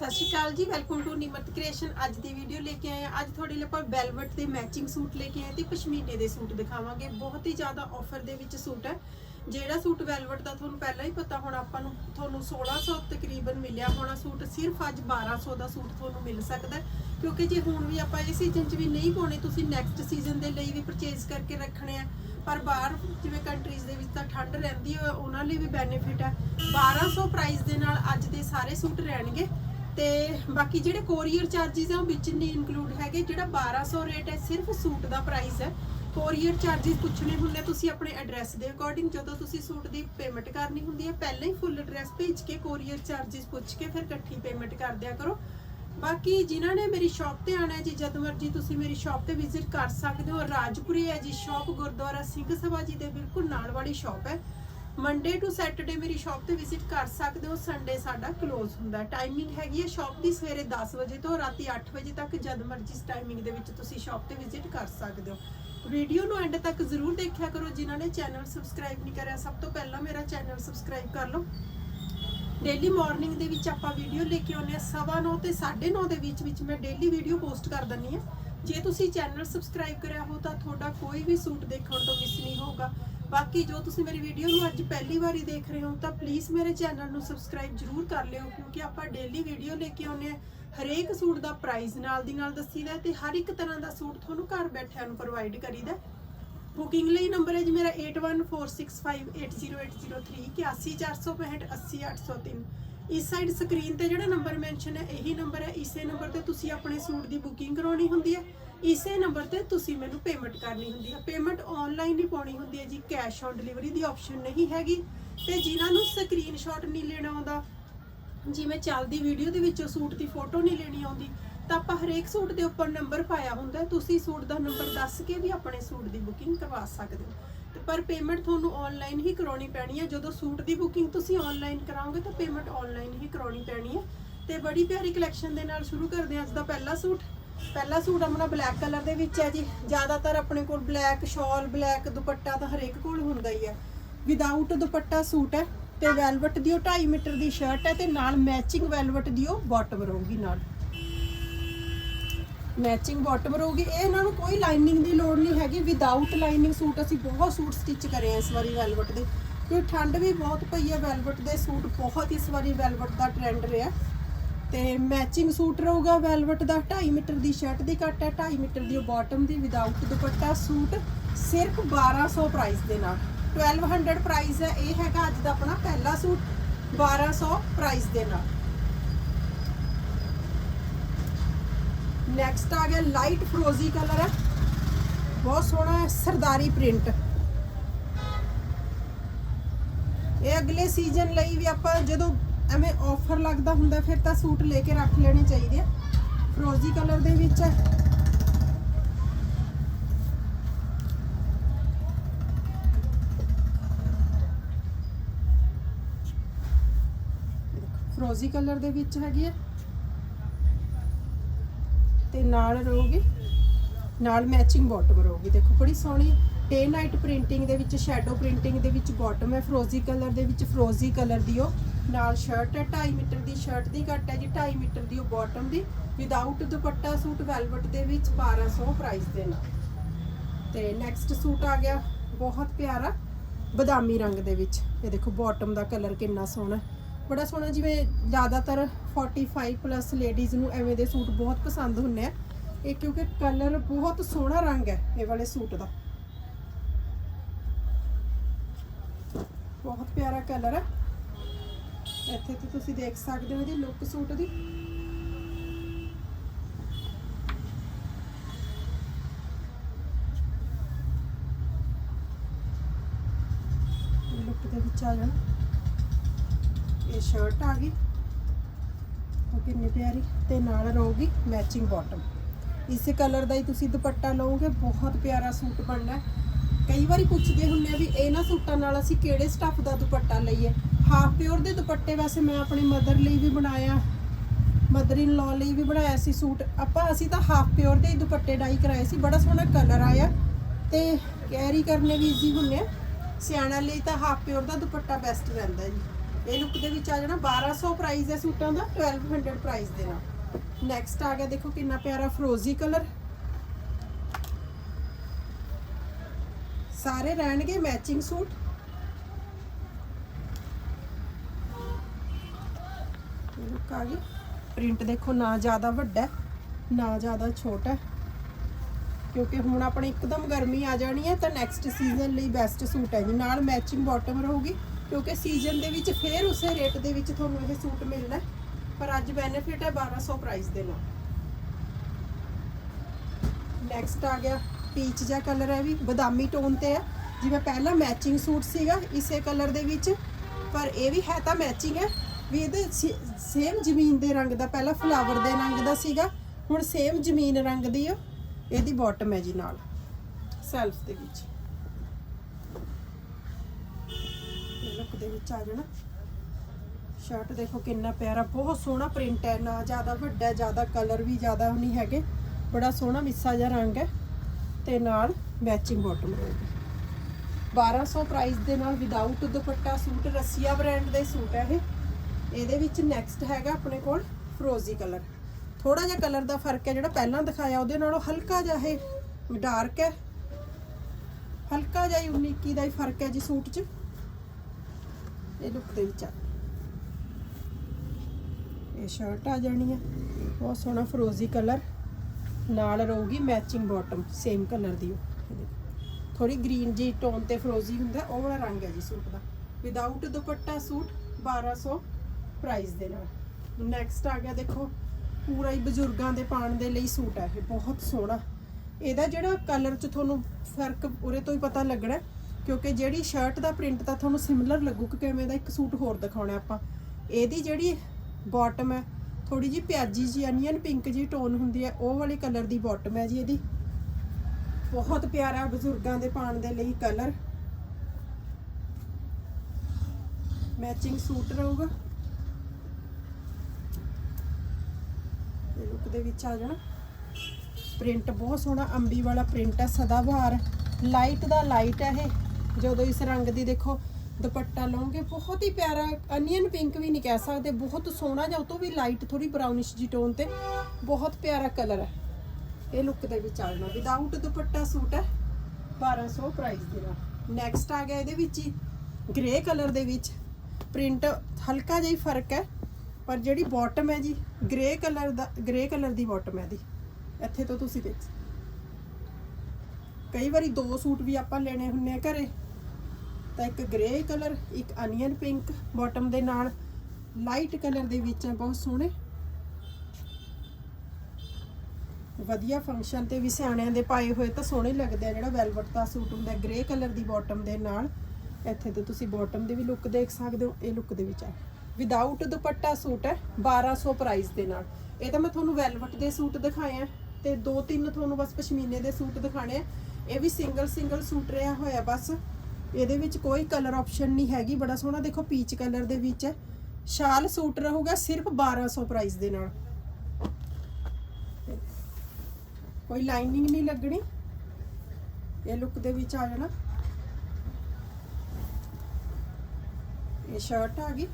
ਸਤਿ ਸ਼੍ਰੀ ਅਕਾਲ ਜੀ welcome to Nimrat creation ਅੱਜ ਦੀ ਵੀਡੀਓ ਲੈ ਕੇ ਆਏ ਹਾਂ। ਅੱਜ ਤੁਹਾਡੇ ਲਈ ਆਪਾਂ ਵੈਲਵਟ ਦੇ ਮੈਚਿੰਗ ਸੂਟ ਲੈ ਕੇ ਆਏ ਤੇ ਪਸ਼ਮੀਨੇ ਦੇ ਸੂਟ ਦਿਖਾਵਾਂਗੇ। ਬਹੁਤ ਹੀ ਜ਼ਿਆਦਾ ਆਫਰ ਦੇ ਵਿੱਚ ਸੂਟ ਹੈ। ਜਿਹੜਾ ਸੂਟ ਵੈਲਵਟ ਦਾ ਤੁਹਾਨੂੰ ਪਹਿਲਾਂ ਹੀ ਪਤਾ ਹੋਣਾ, ਆਪਾਂ ਨੂੰ ਤੁਹਾਨੂੰ 1600 ਤਕਰੀਬਨ ਮਿਲਿਆ ਹੋਣਾ ਸੂਟ ਸਿਰਫ ਅੱਜ 1200 ਦਾ ਸੂਟ ਤੁਹਾਨੂੰ ਮਿਲ ਸਕਦਾ ਕਿਉਂਕਿ ਜੇ ਹੁਣ ਵੀ ਆਪਾਂ ਇਸ ਸੀਜ਼ਨ 'ਚ ਵੀ ਨਹੀਂ ਪਾਉਣੇ, ਤੁਸੀਂ ਨੈਕਸਟ ਸੀਜ਼ਨ ਦੇ ਲਈ ਵੀ ਪਰਚੇਜ਼ ਕਰਕੇ ਰੱਖਣੇ ਆ। ਪਰ ਬਾਹਰ ਜਿਵੇਂ ਕੰਟਰੀਜ਼ ਦੇ ਵਿੱਚ ਤਾਂ ਠੰਡ ਰਹਿੰਦੀ ਹੈ, ਉਹਨਾਂ ਲਈ ਵੀ ਬੈਨੀਫਿਟ ਹੈ। 1200 ਪ੍ਰਾਈਸ ਦੇ ਨਾਲ ਅੱਜ ਦੇ ਸਾਰੇ ਸੂਟ ਰਹਿਣਗੇ। ਤੇ ਬਾਕੀ ਜਿਹੜੇ ਕੋਰੀਅਰ ਚਾਰजेस ਆ ਉਹ ਵਿੱਚ ਨਹੀਂ ਇਨਕਲੂਡ ਹੈਗੇ। ਜਿਹੜਾ 1200 ਰੇਟ ਹੈ, ਸਿਰਫ ਸੂਟ ਦਾ ਪ੍ਰਾਈਸ ਹੈ। ਕੋਰੀਅਰ ਚਾਰजेस ਪੁੱਛਣੇ ਹੁੰਦੇ, ਤੁਸੀਂ ਆਪਣੇ ਐਡਰੈਸ ਦੇ ਅਕੋਰਡਿੰਗ ਜਦੋਂ ਤੁਸੀਂ ਸੂਟ ਦੀ ਪੇਮੈਂਟ ਕਰਨੀ ਹੁੰਦੀ ਹੈ, ਪਹਿਲਾਂ ਹੀ ਫੁੱਲ ਐਡਰੈਸ ਭੇਜ ਕੇ ਕੋਰੀਅਰ ਚਾਰजेस ਪੁੱਛ ਕੇ ਫਿਰ ਇਕੱਠੀ ਪੇਮੈਂਟ ਕਰ ਦਿਆ ਕਰੋ। ਬਾਕੀ ਜਿਨ੍ਹਾਂ ਨੇ ਮੇਰੀ ਸ਼ਾਪ ਤੇ ਆਣਾ ਹੈ ਜੀ, ਜਦ ਮਰਜ਼ੀ ਤੁਸੀਂ ਮੇਰੀ ਸ਼ਾਪ ਤੇ ਵਿਜ਼ਿਟ ਕਰ ਸਕਦੇ ਹੋ। ਰਾਜਪੁਰੀ ਹੈ ਜੀ ਸ਼ਾਪ ਗੁਰਦੁਆਰਾ ਸਿੰਘ ਸਭਾ ਜੀ ਦੇ ਬਿਲਕੁਲ ਨਾਲ ਵਾਲੀ ਸ਼ਾਪ ਹੈ। ਮੰਡੇ ਟੂ ਸੈਟਰਡੇ ਮੇਰੀ ਸ਼ਾਪ ਤੇ ਵਿਜ਼ਿਟ ਕਰ ਸਕਦੇ ਹੋ ਸੰਡੇ ਸਾਡਾ ক্লোਜ਼ ਹੁੰਦਾ ਟਾਈਮਿੰਗ ਹੈਗੀ ਹੈ ਸ਼ਾਪ ਦੀ ਸਵੇਰੇ 10 ਵਜੇ ਤੋਂ ਰਾਤੀ 8 ਵਜੇ ਤੱਕ, ਜਦ ਮਰਜ਼ੀ ਇਸ ਟਾਈਮਿੰਗ ਦੇ ਵਿੱਚ ਤੁਸੀਂ ਸ਼ਾਪ ਤੇ ਵਿਜ਼ਿਟ ਕਰ ਸਕਦੇ ਹੋ। ਵੀਡੀਓ ਨੂੰ ਐਂਡ ਤੱਕ ਜ਼ਰੂਰ ਦੇਖਿਆ ਕਰੋ, ਜਿਨ੍ਹਾਂ ਨੇ ਚੈਨਲ ਸਬਸਕ੍ਰਾਈਬ ਨਹੀਂ ਕਰਿਆ, ਸਭ ਤੋਂ ਪਹਿਲਾਂ ਮੇਰਾ ਚੈਨਲ ਸਬਸਕ੍ਰਾਈਬ ਕਰ ਲਓ। ਡੇਲੀ ਮਾਰਨਿੰਗ ਦੇ ਵਿੱਚ ਆਪਾਂ ਵੀਡੀਓ ਲੈ ਕੇ ਆਉਂਦੇ ਆ ਸਵਾ ਨੌ ਤੇ 9:30 ਦੇ ਵਿੱਚ ਵਿੱਚ ਮੈਂ ਡੇਲੀ ਵੀਡੀਓ ਪੋਸਟ ਕਰ ਦਿੰਨੀ ਆ ਜੇ ਤੁਸੀਂ ਚੈਨਲ ਸਬਸਕ੍ਰਾਈਬ ਕਰਿਆ ਹੋ ਤਾਂ ਤੁਹਾਡਾ ਕੋਈ ਵੀ ਸੂਟ ਦੇਖਣ ਤੋਂ ਮਿਸ ਨਹੀਂ ਹੋਊਗਾ। ਬਾਕੀ ਜੋ ਤੁਸੀਂ ਮੇਰੀ ਵੀਡੀਓ ਨੂੰ ਅੱਜ ਪਹਿਲੀ ਵਾਰੀ ਦੇਖ ਰਹੇ ਹੋ ਤਾਂ ਪਲੀਜ਼ ਮੇਰੇ ਚੈਨਲ ਨੂੰ ਸਬਸਕ੍ਰਾਈਬ ਜਰੂਰ ਕਰ ਲਿਓ, ਕਿਉਂਕਿ ਆਪਾਂ ਡੇਲੀ ਵੀਡੀਓ ਲੈ ਕੇ ਆਉਂਦੇ ਆ ਹਰੇਕ ਸੂਟ ਦਾ ਪ੍ਰਾਈਸ ਨਾਲ ਦੀ ਨਾਲ ਦੱਸੀਦਾ ਤੇ ਹਰ ਇੱਕ ਤਰ੍ਹਾਂ ਦਾ ਸੂਟ ਤੁਹਾਨੂੰ ਘਰ ਬੈਠਿਆਂ ਨੂੰ ਪ੍ਰੋਵਾਈਡ ਕਰੀਦਾ ਬੁਕਿੰਗ ਲਈ ਨੰਬਰ ਹੈ ਜੀ ਮੇਰਾ 8146580803 80465 ਇਸ ਸਾਈਡ ਸਕਰੀਨ ਤੇ ਜਿਹੜਾ ਨੰਬਰ ਮੈਂਸ਼ਨ ਹੈ, ਇਹੀ ਨੰਬਰ ਹੈ। ਇਸੇ ਨੰਬਰ ਤੇ ਤੁਸੀਂ ਆਪਣੇ ਸੂਟ ਦੀ ਬੁਕਿੰਗ ਕਰਾਉਣੀ ਹੁੰਦੀ ਹੈ। ਇਸੇ ਨੰਬਰ ਤੇ ਤੁਸੀਂ ਮੈਨੂੰ ਪੇਮੈਂਟ ਕਰਨੀ ਹੁੰਦੀ ਹੈ। ਪੇਮੈਂਟ ਆਨਲਾਈਨ ਹੀ ਪਾਉਣੀ ਹੁੰਦੀ ਹੈ ਜੀ। ਕੈਸ਼ ਔਨ ਡਿਲੀਵਰੀ ਦੀ ਆਪਸ਼ਨ ਨਹੀਂ ਹੈਗੀ। ਤੇ ਜਿਨ੍ਹਾਂ ਨੂੰ ਸਕਰੀਨਸ਼ਾਟ ਨਹੀਂ ਲੈਣਾ ਆਉਂਦਾ, ਜਿਵੇਂ ਚੱਲਦੀ ਵੀਡੀਓ ਦੇ ਵਿੱਚੋਂ ਸੂਟ ਦੀ ਫੋਟੋ ਨਹੀਂ ਲੈਣੀ ਆਉਂਦੀ, ਤਾਂ ਆਪਾਂ ਹਰੇਕ ਸੂਟ ਦੇ ਉੱਪਰ ਨੰਬਰ ਪਾਇਆ ਹੁੰਦਾ ਤੁਸੀਂ ਸੂਟ ਦਾ ਨੰਬਰ ਦੱਸ ਕੇ ਵੀ ਆਪਣੇ ਸੂਟ ਦੀ ਬੁਕਿੰਗ ਕਰਵਾ ਸਕਦੇ ਹੋ। ਪਰ ਪੇਮੈਂਟ ਤੁਹਾਨੂੰ ਆਨਲਾਈਨ ਹੀ ਕਰਾਉਣੀ ਪੈਣੀ ਹੈ। ਜਦੋਂ ਸੂਟ ਦੀ ਬੁਕਿੰਗ ਤੁਸੀਂ ਆਨਲਾਈਨ ਕਰਾਓਗੇ ਤਾਂ ਪੇਮੈਂਟ ਆਨਲਾਈਨ ਹੀ ਕਰਾਉਣੀ ਪੈਣੀ ਹੈ। ਤੇ ਬੜੀ ਪਿਆਰੀ ਕਲੈਕਸ਼ਨ ਦੇ ਨਾਲ ਸ਼ੁਰੂ ਕਰਦੇ ਹਾਂ ਅੱਜ ਦਾ ਪਹਿਲਾ ਸੂਟ। ਪਹਿਲਾ ਸੂਟ ਆਪਣਾ ਬਲੈਕ ਕਲਰ ਦੇ ਵਿੱਚ ਹੈ ਜੀ। ਜ਼ਿਆਦਾਤਰ ਆਪਣੇ ਕੋਲ ਬਲੈਕ ਸ਼ਾਲ ਬਲੈਕ ਦੁਪੱਟਾ ਤਾਂ ਹਰੇਕ ਕੋਲ ਹੁੰਦਾ ਹੀ ਹੈ। ਵਿਦਆਊਟ ਦੁਪੱਟਾ ਸੂਟ ਹੈ ਤੇ ਵੈਲਵਟ ਦੀ ਉਹ 2.5 ਮੀਟਰ ਦੀ ਸ਼ਰਟ ਹੈ ਤੇ ਨਾਲ ਮੈਚਿੰਗ ਵੈਲਵਟ ਦੀ ਉਹ ਬਾਟਮ ਰਹੂਗੀ ਨਾਲ। ਮੈਚਿੰਗ ਬਾਟਮ ਰਹੂਗੀ। ਇਹ ਇਹਨਾਂ ਨੂੰ ਕੋਈ ਲਾਈਨਿੰਗ ਦੀ ਲੋੜ ਨਹੀਂ ਹੈਗੀ। ਵਿਦਆਊਟ ਲਾਈਨਿੰਗ ਸੂਟ ਅਸੀਂ ਬਹੁਤ ਸੂਟ ਸਟਿਚ ਕਰੇ ਆ ਇਸ ਵਾਰੀ ਵੈਲਵਟ ਦੇ। ਕਿਉਂਕਿ ਠੰਡ ਵੀ ਬਹੁਤ ਪਈ ਹੈ ਵੈਲਵਟ ਦੇ। ਸੂਟ ਬਹੁਤ ਇਸ ਵਾਰੀ ਵੈਲਵਟ ਦਾ ਟ੍ਰੈਂਡ ਰਿਹਾ। ਤੇ ਮੈਚਿੰਗ ਸੂਟ ਰਹੂਗਾ ਵੈਲਵਟ ਦਾ। 2.5 ਮੀਟਰ ਦੀ ਸ਼ਰਟ ਦੀ ਕੱਟ ਹੈ 2.5 ਮੀਟਰ ਦੀ ਬਾਟਮ ਦੀ ਵਿਦਆਊਟ ਦੁਪੱਟਾ ਸੂਟ ਸਿਰਫ 1200 ਪ੍ਰਾਈਸ ਦੇ ਨਾਲ। 1200 ਪ੍ਰਾਈਸ ਹੈ ਇਹ ਹੈਗਾ ਅੱਜ ਦਾ ਆਪਣਾ ਪਹਿਲਾ ਸੂਟ 1200 ਪ੍ਰਾਈਸ ਦੇ ਨਾਲ। ਨੈਕਸਟ ਆ ਗਿਆ ਲਾਈਟ ਫਰੋਜ਼ੀ ਕਲਰ ਹੈ। ਬਹੁਤ ਸੋਹਣਾ ਹੈ, ਸਰਦਾਰੀ ਪ੍ਰਿੰਟ ਇਹ ਅਗਲੇ ਸੀਜ਼ਨ ਲਈ ਵੀ ਆਪਾਂ ਜਦੋਂ ਐਵੇਂ ਆਫਰ ਲੱਗਦਾ ਹੁੰਦਾ, ਫਿਰ ਤਾਂ ਸੂਟ ਲੈ ਕੇ ਰੱਖ ਲੈਣੇ ਚਾਹੀਦੇ ਆ। ਫਰੋਜ਼ੀ ਕਲਰ ਦੇ ਵਿੱਚ ਹੈ। ਫਰੋਜ਼ੀ ਕਲਰ ਦੇ ਵਿੱਚ ਹੈਗੀ ਹੈ। ਤੇ ਨਾਲ ਰਹੂਗੀ। ਨਾਲ ਮੈਚਿੰਗ ਬਾਟਮ ਰਹੂਗੀ। ਦੇਖੋ, ਬੜੀ ਸੋਹਣੀ ਡੇ ਨਾਈਟ ਪ੍ਰਿੰਟਿੰਗ ਦੇ ਵਿੱਚ ਸ਼ੈਡੋ ਪ੍ਰਿੰਟਿੰਗ ਦੇ ਵਿੱਚ ਬਾਟਮ ਹੈ। ਫਰੋਜ਼ੀ ਕਲਰ ਦੇ ਵਿੱਚ ਫਰੋਜ਼ੀ ਕਲਰ ਦੀ ਉਹ ਨਾਲ ਸ਼ਰਟ ਹੈ। 2.5 ਮੀਟਰ ਦੀ ਸ਼ਰਟ ਦੀ ਘੱਟ ਹੈ ਜੀ। 2.5 ਮੀਟਰ ਦੀ ਉਹ ਬਾਟਮ ਦੀ। ਵਿਦਆਊਟ ਦੁਪੱਟਾ ਸੂਟ ਵੈਲਵਟ ਦੇ ਵਿੱਚ 1200 ਪ੍ਰਾਈਸ ਦੇ ਨਾਲ। ਤੇ ਨੈਕਸਟ ਸੂਟ ਆ ਗਿਆ। ਬਹੁਤ ਪਿਆਰਾ ਬਦਾਮੀ ਰੰਗ ਦੇ ਵਿੱਚ। ਇਹ ਦੇਖੋ ਬਾਟਮ ਦਾ ਕਲਰ ਕਿੰਨਾ ਸੋਹਣਾ ਬੜਾ ਸੋਹਣਾ ਜਿਵੇਂ ਜ਼ਿਆਦਾਤਰ 45 ਪਲੱਸ ਲੇਡੀਜ਼ ਨੂੰ ਐਵੇਂ ਦੇ ਸੂਟ ਬਹੁਤ ਪਸੰਦ ਹੁੰਦੇ ਆ। ਇਹ ਕਿਉਂਕਿ ਕਲਰ ਬਹੁਤ ਸੋਹਣਾ ਰੰਗ ਹੈ ਇਹ ਵਾਲੇ ਸੂਟ ਦਾ। ਬਹੁਤ ਪਿਆਰਾ ਕਲਰ ਹੈ। ਇੱਥੇ ਤੇ ਤੁਸੀਂ ਦੇਖ ਸਕਦੇ ਹੋ ਜੀ ਲੁੱਕ ਸੂਟ ਦੀ। ਲੁੱਕ ਦੇ ਵਿੱਚ ਆ ਜਾਣਾ। ਇਹ ਸ਼ਰਟ ਆ ਗਈ। ਉਹ ਕਿੰਨੀ ਪਿਆਰੀ। ਤੇ ਨਾਲ ਰਹੂਗੀ ਮੈਚਿੰਗ ਬਾਟਮ ਇਸੇ ਕਲਰ ਦਾ ਹੀ ਤੁਸੀਂ ਦੁਪੱਟਾ ਲਓਗੇ। ਬਹੁਤ ਪਿਆਰਾ ਸੂਟ ਬਣਨਾ ਕਈ ਵਾਰੀ ਪੁੱਛਦੇ ਹੁੰਦੇ ਆ ਵੀ ਇਹਨਾਂ ਸੂਟਾਂ ਨਾਲ ਅਸੀਂ ਕਿਹੜੇ ਸਟੱਫ ਦਾ ਦੁਪੱਟਾ ਲਈਏ। ਹਾਫ ਪਿਓਰ ਦੇ ਦੁਪੱਟੇ ਵੈਸੇ ਮੈਂ ਆਪਣੇ ਮਦਰ ਲਈ ਵੀ ਬਣਾਇਆ। ਮਦਰ ਇਨ ਲਾ ਲਈ ਵੀ ਬਣਾਇਆ ਸੀ ਸੂਟ। ਆਪਾਂ, ਅਸੀਂ ਤਾਂ ਹਾਫ ਪਿਓਰ ਦੇ ਹੀ ਦੁਪੱਟੇ ਡਾਈ ਕਰਾਏ ਸੀ। ਬੜਾ ਸੋਹਣਾ ਕਲਰ ਆਇਆ। ਤੇ ਕੈਰੀ ਕਰਨੇ ਵੀ ਈਜ਼ੀ ਹੁੰਦੇ ਆ। ਸਿਆਣਾ ਲਈ ਤਾਂ ਹਾਫ ਪਿਓਰ ਦਾ ਦੁਪੱਟਾ ਬੈਸਟ ਰਹਿੰਦਾ ਜੀ। ਇਹ ਲੁੱਕ ਦੇ ਵਿੱਚ ਆ ਜਾਣਾ 1200 ਪ੍ਰਾਈਸ ਹੈ ਸੂਟਾਂ ਦਾ 1200 ਪ੍ਰਾਈਸ ਦੇ ਨਾਲ। ਨੈਕਸਟ ਆ ਗਿਆ, ਦੇਖੋ ਕਿੰਨਾ ਪਿਆਰਾ ਫਰੋਜ਼ੀ ਕਲਰ ਸਾਰੇ ਰਹਿਣਗੇ ਮੈਚਿੰਗ ਸੂਟ। ਇਹ ਲੁੱਕ ਆ ਗਈ। ਪ੍ਰਿੰਟ ਦੇਖੋ, ਨਾ ਜ਼ਿਆਦਾ ਵੱਡਾ ਨਾ ਜ਼ਿਆਦਾ ਛੋਟਾ ਕਿਉਂਕਿ ਹੁਣ ਆਪਣੇ ਇੱਕਦਮ ਗਰਮੀ ਆ ਜਾਣੀ ਹੈ, ਤਾਂ ਨੈਕਸਟ ਸੀਜ਼ਨ ਲਈ ਬੈਸਟ ਸੂਟ ਹੈ ਜੀ। ਨਾਲ ਮੈਚਿੰਗ ਬਾਟਮ ਰਹੂਗੀ। ਕਿਉਂਕਿ ਸੀਜ਼ਨ ਦੇ ਵਿੱਚ ਫੇਰ ਉਸੇ ਰੇਟ ਦੇ ਵਿੱਚ ਤੁਹਾਨੂੰ ਇਹ ਸੂਟ ਮਿਲਣਾ ਪਰ ਅੱਜ ਬੈਨੀਫਿਟ ਹੈ 1200 ਪ੍ਰਾਈਸ ਦੇ ਨਾਲ। ਨੈਕਸਟ ਆ ਗਿਆ ਪੀਚ ਜਿਹਾ ਕਲਰ ਹੈ ਵੀ, ਬਦਾਮੀ ਟੋਨ ਤੇ ਹੈ ਜਿਵੇਂ ਪਹਿਲਾਂ ਮੈਚਿੰਗ ਸੂਟ ਸੀਗਾ, ਇਸੇ ਕਲਰ ਦੇ ਵਿੱਚ। ਪਰ ਇਹ ਵੀ ਹੈ ਤਾਂ ਮੈਚਿੰਗ ਹੈ। ਵੀ ਇਹਦੇ ਸੇਮ ਜ਼ਮੀਨ ਦੇ ਰੰਗ ਦਾ, ਪਹਿਲਾਂ ਫਲਾਵਰ ਦੇ ਰੰਗ ਦਾ ਸੀਗਾ, ਹੁਣ ਸੇਮ ਜ਼ਮੀਨ ਰੰਗ ਦੀ ਓ ਇਹਦੀ ਬਾਟਮ ਹੈ ਜੀ ਨਾਲ ਸੈਲਫ ਦੇ ਵਿੱਚ। ਲੁੱਕ ਦੇ ਵਿੱਚ ਆ ਜਾਣਾ। ਸ਼ਰਟ ਦੇਖੋ ਕਿੰਨਾ ਪਿਆਰਾ, ਬਹੁਤ ਸੋਹਣਾ ਪ੍ਰਿੰਟ ਹੈ। ਨਾ ਜ਼ਿਆਦਾ ਵੱਡਾ, ਜ਼ਿਆਦਾ ਕਲਰ ਵੀ ਜ਼ਿਆਦਾ ਨਹੀਂ ਹੈਗੇ। ਬੜਾ ਸੋਹਣਾ ਮਿੱਸਾ ਜਿਹਾ ਰੰਗ ਹੈ ਤੇ ਨਾਲ ਮੈਚਿੰਗ ਬਾਟਮ ਹੋਏਗੀ 1200 ਪ੍ਰਾਈਸ ਦੇ ਨਾਲ without dupatta suit, Russia brand ਦੇ ਸੂਟ ਹੈ ਇਹ। ਇਹਦੇ ਵਿੱਚ ਨੈਕਸਟ ਹੈਗਾ ਆਪਣੇ ਕੋਲ ਫਰੋਜ਼ੀ ਕਲਰ ਥੋੜਾ ਜਿਹਾ ਕਲਰ ਦਾ ਫ਼ਰਕ ਹੈ ਜਿਹੜਾ ਪਹਿਲਾਂ ਦਿਖਾਇਆ, ਉਹਦੇ ਨਾਲੋਂ ਹਲਕਾ ਜਿਹਾ ਇਹ ਡਾਰਕ ਹੈ। ਹਲਕਾ ਜਿਹਾ 19 ਦਾ ਹੀ ਫ਼ਰਕ ਹੈ ਜੀ ਸੂਟ 'ਚ। ਇਹ ਲੁੱਕ ਦੇ ਵਿੱਚ ਆ ਇਹ ਸ਼ਰਟ ਆ ਜਾਣੀ ਹੈ ਬਹੁਤ ਸੋਹਣਾ ਫਰੋਜ਼ੀ ਕਲਰ ਨਾਲ ਰਹੂਗੀ ਮੈਚਿੰਗ ਬਾਟਮ ਸੇਮ ਕਲਰ ਦੀ ਥੋੜੀ ਗ੍ਰੀਨ ਜੀ ਟੋਨ ਤੇ ਫਰੋਜ਼ੀ ਹੁੰਦਾ, ਉਹ ਵਾਲਾ ਰੰਗ ਹੈ ਜੀ ਸੂਟ ਦਾ। ਵਿਦਆਊਟ ਦੁਪੱਟਾ ਸੂਟ 1200 ਪ੍ਰਾਈਸ ਦੇ ਨਾਲ। ਨੈਕਸਟ ਆ ਗਿਆ ਦੇਖੋ, ਪੂਰਾ ਹੀ ਬਜ਼ੁਰਗਾਂ ਦੇ ਪਾਣ ਦੇ ਲਈ ਸੂਟ ਹੈ ਇਹ। ਬਹੁਤ ਸੋਹਣਾ। ਇਹਦਾ ਜਿਹੜਾ ਕਲਰ ਚ ਤੁਹਾਨੂੰ ਫ਼ਰਕ ਉਰੇ ਤੋਂ ਹੀ ਪਤਾ ਲੱਗਣਾ ਕਿਉਂਕਿ ਜਿਹੜੀ ਸ਼ਰਟ ਦਾ ਪ੍ਰਿੰਟ ਤਾਂ ਤੁਹਾਨੂੰ ਸਿਮਿਲਰ ਲੱਗੂ ਕਿ ਕਿਵੇਂ ਦਾ ਇੱਕ ਸੂਟ ਹੋਰ ਦਿਖਾਉਣਾ ਆਪਾਂ। ਇਹਦੀ ਜਿਹੜੀ ਬਾਟਮ ਹੈ ਥੋੜੀ ਜੀ ਪਿਆਜੀ ਜੀ ਅਨੀਅਨ ਪਿੰਕ ਜੀ ਟੋਨ ਹੁੰਦੀ ਹੈ, ਉਹ ਵਾਲੇ ਕਲਰ ਦੀ ਬਾਟਮ ਹੈ ਜੀ ਇਹਦੀ। ਬਹੁਤ ਪਿਆਰਾ ਬਜ਼ੁਰਗਾਂ ਦੇ ਪਾਣ ਦੇ ਲਈ ਕਲਰ ਮੈਚਿੰਗ ਸੂਟ ਰਹੂਗਾ। ਲੁੱਕ ਦੇ ਵਿੱਚ ਆ ਜਾਣਾ। ਪ੍ਰਿੰਟ ਬਹੁਤ ਸੋਹਣਾ, ਅੰਬੀ ਵਾਲਾ ਪ੍ਰਿੰਟ ਹੈ, ਸਦਾਬਹਾਰ। ਲਾਈਟ ਦਾ ਲਾਈਟ ਹੈ ਇਹ। ਜਦੋਂ ਇਸ ਰੰਗ ਦੀ ਦੇਖੋ ਦੁਪੱਟਾ ਲਓਗੇ ਬਹੁਤ ਹੀ ਪਿਆਰਾ ਅਨੀਅਨ ਪਿੰਕ ਵੀ ਨਹੀਂ ਕਹਿ ਸਕਦੇ, ਬਹੁਤ ਸੋਹਣਾ ਜਾਂ ਉਹ ਤੋਂ ਵੀ ਲਾਈਟ ਥੋੜੀ ਬਰਾਊਨਿਸ਼ ਜੀ ਟੋਨ ਤੇ, ਬਹੁਤ ਪਿਆਰਾ ਕਲਰ ਹੈ। ਇਹ ਲੁੱਕ ਦੇ ਵਿੱਚ ਆ ਜਾਣਾ ਵਿਦਆਊਟ ਦੁਪੱਟਾ ਸੂਟ ਹੈ 1200 ਪ੍ਰਾਈਸ ਦੇ ਨਾਲ। ਨੈਕਸਟ ਆ ਗਿਆ ਇਹਦੇ ਵਿੱਚ ਹੀ ਗ੍ਰੇ ਕਲਰ ਦੇ ਵਿੱਚ ਪ੍ਰਿੰਟ ਹਲਕਾ ਜਿਹਾ ਹੀ ਫ਼ਰਕ ਹੈ, ਪਰ ਜਿਹੜੀ ਬਾਟਮ ਹੈ ਜੀ ਗ੍ਰੇ ਕਲਰ ਦਾ ਗ੍ਰੇ ਕਲਰ ਦੀ ਬਾਟਮ ਹੈ ਦੀ ਇੱਥੇ ਤੋਂ ਤੁਸੀਂ ਦੇਖ ਸਕਦੇ ਕਈ ਵਾਰੀ ਦੋ ਸੂਟ ਵੀ ਆਪਾਂ ਲੈਣੇ ਹੁੰਨੇ ਆ ਘਰੇ। ਤਾਂ ਇੱਕ ਗ੍ਰੇ ਕਲਰ ਇੱਕ ਅਨੀਅਨ ਪਿੰਕ ਬਾਟਮ ਦੇ ਨਾਲ ਲਾਈਟ ਕਲਰ ਦੇ ਵਿੱਚ ਹੈ ਬਹੁਤ ਸੋਹਣੇ। ਵਧੀਆ ਫੰਕਸ਼ਨ ਤੇ ਵੀ ਸਿਆਣਿਆਂ ਦੇ ਪਾਏ ਹੋਏ ਤਾਂ ਸੋਹਣੇ ਲੱਗਦੇ ਆ, ਜਿਹੜਾ ਵੈਲਵਟ ਦਾ ਸੂਟ ਹੁੰਦਾ ਗ੍ਰੇ ਕਲਰ ਦੀ ਬਾਟਮ ਦੇ ਨਾਲ। ਇੱਥੇ ਤੇ ਤੁਸੀਂ ਬਾਟਮ ਦੀ ਵੀ ਲੁੱਕ ਦੇਖ ਸਕਦੇ ਹੋ, ਇਹ ਲੁੱਕ ਦੇ ਵਿੱਚ ਆ। ਵਿਦਆਊਟ ਦੁਪੱਟਾ ਸੂਟ ਹੈ 1200 ਪ੍ਰਾਈਸ ਦੇ ਨਾਲ। ਇਹ ਤਾਂ ਮੈਂ ਤੁਹਾਨੂੰ ਵੈਲਵਟ ਦੇ ਸੂਟ ਦਿਖਾਏ ਆ ਤੇ ਦੋ ਤਿੰਨ ਤੁਹਾਨੂੰ ਬਸ ਪਸ਼ਮੀਨੇ ਦੇ ਸੂਟ ਦਿਖਾਣੇ ਆ। ਇਹ ਵੀ ਸਿੰਗਲ ਸਿੰਗਲ ਸੂਟ ਰਿਹਾ ਹੋਇਆ ਬਸ। ਇਹਦੇ ਵਿੱਚ ਕੋਈ ਕਲਰ ਆਪਸ਼ਨ ਨਹੀਂ ਹੈਗੀ, ਬੜਾ ਸੋਹਣਾ ਦੇਖੋ ਪੀਚ ਕਲਰ ਦੇ ਵਿੱਚ। ਹੈ ਸ਼ਾਲ ਸੂਟ ਰਹੂਗਾ ਸਿਰਫ 1200 ਪ੍ਰਾਈਸ ਦੇ ਨਾਲ। ਕੋਈ ਲਾਈਨਿੰਗ ਨਹੀਂ ਲੱਗਣੀ। ਇਹ ਲੁੱਕ ਦੇ ਵਿੱਚ ਆ ਜਾਣਾ। ਇਹ ਸ਼ਰਟ ਆ ਗਈ।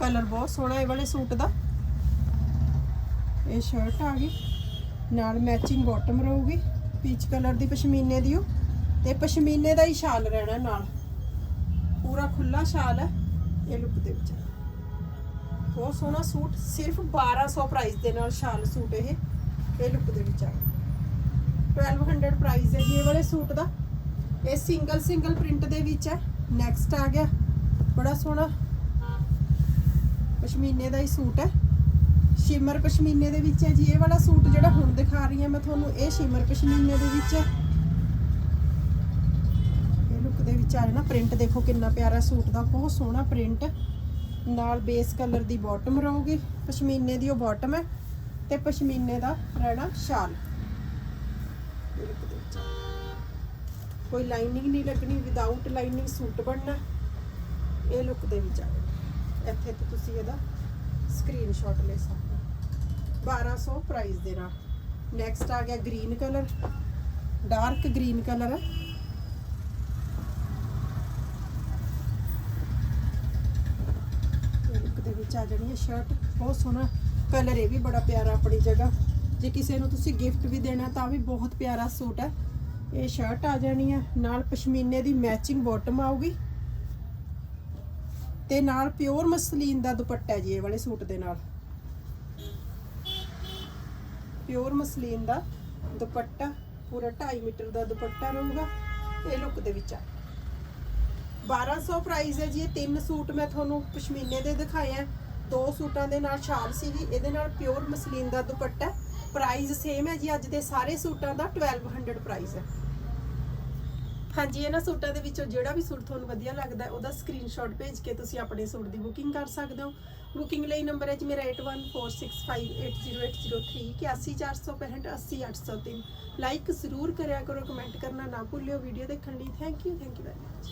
ਕਲਰ ਬਹੁਤ ਸੋਹਣਾ ਇਹ ਵਾਲੇ ਸੂਟ ਦਾ। ਇਹ ਸ਼ਰਟ ਆ ਗਈ। ਨਾਲ ਮੈਚਿੰਗ ਬਾਟਮ ਰਹੂਗੀ। ਪੀਚ ਕਲਰ ਦੀ ਪਸ਼ਮੀਨੇ ਦੀ ਉਹ ਤੇ ਪਸ਼ਮੀਨੇ ਦਾ ਹੀ ਸ਼ਾਲ ਰਹਿਣਾ ਨਾਲ। ਪੂਰਾ ਖੁੱਲਾ ਸ਼ਾਲ ਹੈ, ਇਹ ਲੁੱਕ ਦੇ ਵਿੱਚ। ਬਹੁਤ ਸੋਹਣਾ ਸੂਟ, ਸਿਰਫ 1200 ਪ੍ਰਾਈਸ ਦੇ ਨਾਲ ਸ਼ਾਲ ਸੂਟ ਇਹ ਇਹ ਲੁੱਕ ਦੇ ਵਿੱਚ ਆ। 1200 ਪ੍ਰਾਈਸ ਹੈ ਜੀ ਇਹ ਵਾਲੇ ਸੂਟ ਦਾ। ਇਹ ਸਿੰਗਲ ਸਿੰਗਲ ਪ੍ਰਿੰਟ ਦੇ ਵਿੱਚ ਹੈ। ਨੈਕਸਟ ਆ ਗਿਆ। ਬੜਾ ਸੋਹਣਾ। ਪਸ਼ਮੀਨੇ ਦਾ ਹੀ ਸੂਟ ਹੈ। ਸ਼ਿਮਰ ਪਸ਼ਮੀਨੇ ਦੇ ਵਿੱਚ ਹੈ ਜੀ। ਇਹ ਵਾਲਾ ਸੂਟ ਜਿਹੜਾ ਹੁਣ ਦਿਖਾ ਰਹੀ ਹਾਂ ਮੈਂ ਤੁਹਾਨੂੰ, ਇਹ ਸ਼ਿਮਰ ਪਸ਼ਮੀਨੇ ਦੇ ਵਿੱਚ ਹੈ। ਇਹ ਲੁੱਕ ਦੇ ਵਿੱਚ ਆ ਜਾਣਾ ਪ੍ਰਿੰਟ ਦੇਖੋ ਕਿੰਨਾ ਪਿਆਰਾ ਸੂਟ ਦਾ, ਬਹੁਤ ਸੋਹਣਾ ਪ੍ਰਿੰਟ ਨਾਲ ਬੇਸ ਕਲਰ ਦੀ ਬਾਟਮ ਰਹੂਗੀ, ਪਸ਼ਮੀਨੇ ਦੀ ਉਹ ਬਾਟਮ ਹੈ ਤੇ ਪਸ਼ਮੀਨੇ ਦਾ ਰਹਿਣਾ ਸ਼ਾਲ। ਕੋਈ ਲਾਈਨਿੰਗ ਨਹੀਂ ਲੱਗਣੀ ਵਿਦਆਊਟ ਲਾਈਨਿੰਗ ਸੂਟ ਬਣਨਾ। ਇਹ ਲੁੱਕ ਦੇ ਵਿੱਚ ਆ ਇੱਥੇ ਤੋਂ ਤੁਸੀਂ ਇਹਦਾ ਸਕਰੀਨਸ਼ਾਟ ਲੈ ਸਕਦੇ 1200 ਪ੍ਰਾਈਸ ਦੇ ਨਾਲ। ਨੈਕਸਟ ਆ ਗਿਆ green colour dark green colour ਹੈ ਦੇ ਵਿੱਚ ਆ ਜਾਣੀ ਹੈ ਸ਼ਰਟ ਬਹੁਤ ਸੋਹਣਾ ਕਲਰ ਇਹ ਵੀ ਬੜਾ ਪਿਆਰਾ ਆਪਣੀ ਜਗ੍ਹਾ। ਜੇ ਕਿਸੇ ਨੂੰ ਤੁਸੀਂ ਗਿਫਟ ਵੀ ਦੇਣਾ ਤਾਂ ਵੀ ਬਹੁਤ ਪਿਆਰਾ ਸੂਟ ਹੈ। ਇਹ ਸ਼ਰਟ ਆ ਜਾਣੀ ਹੈ, ਨਾਲ ਪਸ਼ਮੀਨੇ ਦੀ ਮੈਚਿੰਗ ਬਾਟਮ ਆਊਗੀ। ਤੇ ਨਾਲ ਪਿਓਰ ਮਸਲੀਨ ਦਾ ਦੁਪੱਟਾ ਜੀ, ਇਹ ਵਾਲੇ ਸੂਟ ਦੇ ਨਾਲ। ਪਿਓਰ ਮਸਲੀਨ ਦਾ ਦੁਪੱਟਾ, ਪੂਰਾ 2.5 ਮੀਟਰ ਦਾ ਦੁਪੱਟਾ ਰਹੂਗਾ ਇਹ ਲੁੱਕ ਦੇ ਵਿੱਚ ਆ। 1200 ਪ੍ਰਾਈਸ ਹੈ ਜੀ, ਇਹ ਤਿੰਨ ਸੂਟ ਮੈਂ ਤੁਹਾਨੂੰ ਪਸ਼ਮੀਨੇ ਦੇ ਦਿਖਾਏ ਆ। ਦੋ ਸੂਟਾਂ ਦੇ ਨਾਲ ਸ਼ਾਲ ਸੀਗੀ, ਇਹਦੇ ਨਾਲ ਪਿਓਰ ਮਸਲੀਨ ਦਾ ਦੁਪੱਟਾ। ਪ੍ਰਾਈਸ ਸੇਮ ਹੈ ਜੀ, ਅੱਜ ਦੇ ਸਾਰੇ ਸੂਟਾਂ ਦਾ 1200 ਪ੍ਰਾਈਸ ਹੈ। ਹਾਂਜੀ, ਇਹਨਾਂ ਸੂਟਾਂ ਦੇ ਵਿੱਚੋਂ ਜਿਹੜਾ ਵੀ ਸੂਟ ਤੁਹਾਨੂੰ ਵਧੀਆ ਲੱਗਦਾ ਉਹਦਾ ਸਕਰੀਨਸ਼ਾਟ ਭੇਜ ਕੇ ਤੁਸੀਂ ਆਪਣੇ ਸੂਟ ਦੀ ਬੁਕਿੰਗ ਕਰ ਸਕਦੇ ਹੋ। ਬੁਕਿੰਗ ਲਈ ਨੰਬਰ ਹੈ ਜੀ ਮੇਰਾ 8146580803 81465 80803 ਲਾਈਕ ਜ਼ਰੂਰ ਕਰਿਆ ਕਰੋ ਕਮੈਂਟ ਕਰਨਾ ਨਾ ਭੁੱਲਿਓ। ਵੀਡੀਓ ਦੇਖਣ ਲਈ thank you thank you very much